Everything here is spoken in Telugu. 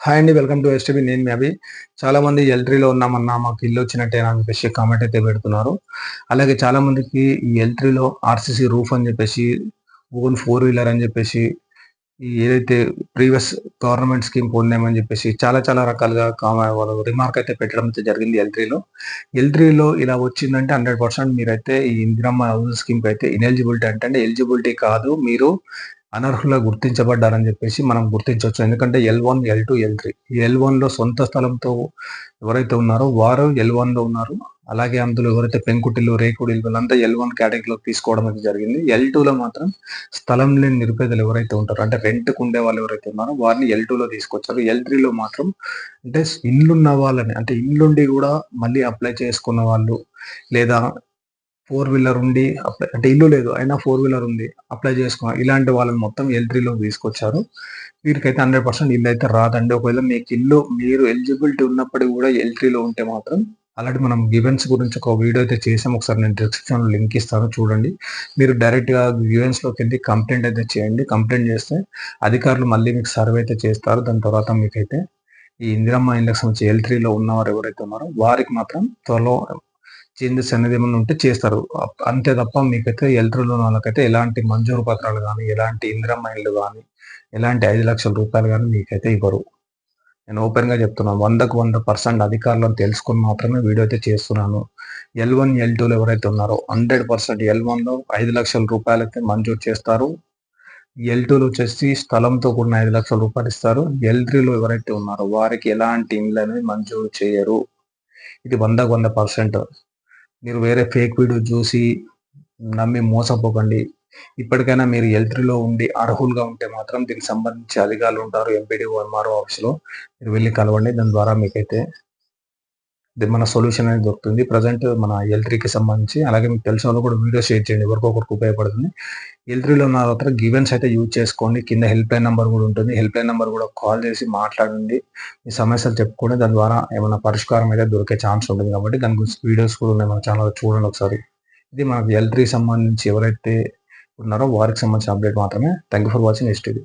హాయ్ అండి వెల్కమ్ టు ఎస్టీబీ నేను మీ అభి. చాలా మంది ఎల్ట్రీలో ఉన్నామన్నా మాకు ఇల్లు వచ్చినట్టేనా అని చెప్పేసి కామెంట్ అయితే పెడుతున్నారు. అలాగే చాలా మందికి ఈ ఎల్ట్రీలో ఆర్సీసీ రూఫ్ అని చెప్పేసి ఓన్ ఫోర్ వీలర్ అని చెప్పేసి ఏదైతే ప్రీవియస్ గవర్నమెంట్ స్కీమ్ పొందామని చెప్పేసి చాలా చాలా రకాలుగా కామ- వాళ్ళు రిమార్క్ అయితే పెట్టడం అయితే జరిగింది ఎల్ట్రీలో ఎల్ట్రీలో ఇలా వచ్చిందంటే హండ్రెడ్ పర్సెంట్ మీరైతే ఈ ఇందిరమ్మ హౌస్ స్కీమ్ అయితే ఇనెలిజిబిలిటీ అంటే ఎలిజిబిలిటీ కాదు. మీరు అనర్హులుగా గుర్తించబడ్డారని చెప్పేసి మనం గుర్తించవచ్చు. ఎందుకంటే L one L two L three L వన్లో సొంత స్థలంతో ఎవరైతే ఉన్నారో వారు ఎల్ వన్లో ఉన్నారు. అలాగే అందులో ఎవరైతే పెంకుటిల్లు రేకుడిల్లు వీళ్ళంతా ఎల్ వన్ కేటగిరీలో తీసుకోవడం అనేది జరిగింది. ఎల్ టూ లో మాత్రం స్థలం లేని నిరుపేదలు ఎవరైతే ఉంటారో అంటే రెంట్కు ఉండే వాళ్ళు ఎవరైతే ఉన్నారో వారిని ఎల్ టూ లో తీసుకొచ్చారు. ఎల్ త్రీలో మాత్రం అంటే ఇల్లున్న వాళ్ళని అంటే ఇల్లుండి కూడా మళ్ళీ అప్లై చేసుకున్న వాళ్ళు లేదా ఫోర్ వీలర్ ఉండి అప్లై అంటే ఇల్లు లేదు అయినా ఫోర్ వీలర్ ఉంది అప్లై చేసుకున్న ఇలాంటి వాళ్ళని మొత్తం ఎల్ త్రీలో తీసుకొచ్చారు. వీరికైతే హండ్రెడ్ పర్సెంట్ ఇల్లు అయితే రాదండి. ఒకవేళ మీకు ఇల్లు మీరు ఎలిజిబిలిటీ ఉన్నప్పటికీ కూడా ఎల్ త్రీలో ఉంటే మాత్రం అలాంటి మనం గివెన్స్ గురించి ఒక వీడియో అయితే చేసాం ఒకసారి నేను డిస్క్రిప్షన్ లింక్ ఇస్తాను చూడండి. మీరు డైరెక్ట్గా గివెన్స్లోకి గివెన్స్లోకి వెళ్ళి కంప్లైంట్ అయితే చేయండి. కంప్లైంట్ చేస్తే అధికారులు మళ్ళీ మీకు సర్వే అయితే చేస్తారు. దాని తర్వాత మీకైతే ఈ ఇందిరమ్మ ఇండెక్స్ నుంచి ఎల్ త్రీలో ఉన్నవారు ఎవరైతే ఉన్నారో వారికి మాత్రం త్వరలో చేంజెస్ అనేది ఏమైనా ఉంటే చేస్తారు. అంతే తప్ప మీకైతే ఎల్ట్రీలో వాళ్ళకైతే ఎలాంటి మంజూరు పత్రాలు కానీ ఎలాంటి ఇందిరమ్మ మైండ్లు కానీ ఎలాంటి ఐదు లక్షల రూపాయలు కానీ మీకైతే ఇవ్వరు. నేను ఓపెన్గా చెప్తున్నాను వందకు వంద పర్సెంట్ అధికారులను తెలుసుకొని మాత్రమే వీడియో అయితే చేస్తున్నాను. ఎల్ వన్ ఎల్ టూలో ఎవరైతే ఉన్నారో హండ్రెడ్ పర్సెంట్ ఎల్ వన్లో ఐదు లక్షల రూపాయలు అయితే మంజూరు చేస్తారు. ఎల్ టూలో వచ్చేసి స్థలంతో కూడిన ఐదు లక్షల రూపాయలు ఇస్తారు. ఎల్ త్రీలో ఎవరైతే ఉన్నారో వారికి ఎలాంటి ఇండ్లు అనేది మంజూరు చేయరు. ఇది వందకు వంద పర్సెంట్. మీరు వేరే ఫేక్ వీడియో చూసి నమ్మి మోసపోకండి. ఇప్పటికైనా మీరు ఎల్త్రీలో ఉండి అర్హులుగా ఉంటే మాత్రం దీనికి సంబంధించి అధికారులు ఉంటారు ఎంపీడీ ఎంఆర్ఓ ఆఫీస్లో మీరు వెళ్ళి కలవండి. దాని ద్వారా మీకైతే ఇది మన సొల్యూషన్ అనేది దొరుకుతుంది. ప్రజెంట్ మన ఎల్కి సంబంధించి అలాగే మీకు తెలిసిన వాళ్ళు కూడా వీడియో షేర్ చేయండి. ఎవరికొకరికి ఉపయోగపడుతుంది. ఎల్ త్రీలో ఉన్న తర్వాత గివెన్స్ అయితే యూజ్ చేసుకోండి. కింద హెల్ప్ లైన్ నెంబర్ కూడా ఉంటుంది. హెల్ప్ లైన్ నెంబర్ కూడా కాల్ చేసి మాట్లాడండి. మీ సమస్యలు చెప్పుకోండి దాని ద్వారా ఏమైనా పరిష్కారం అయితే దొరికే ఛాన్స్ ఉంటుంది కాబట్టి దాని గురించి వీడియోస్ కూడా ఉన్నాయి మన ఛానల్ చూడండి ఒకసారి. ఇది మనకు ఎల్ త్రీ సంబంధించి ఎవరైతే ఉన్నారో వారికి సంబంధించిన అప్డేట్ మాత్రమే. థ్యాంక్ యూ ఫర్ వాచింగ్ ఇది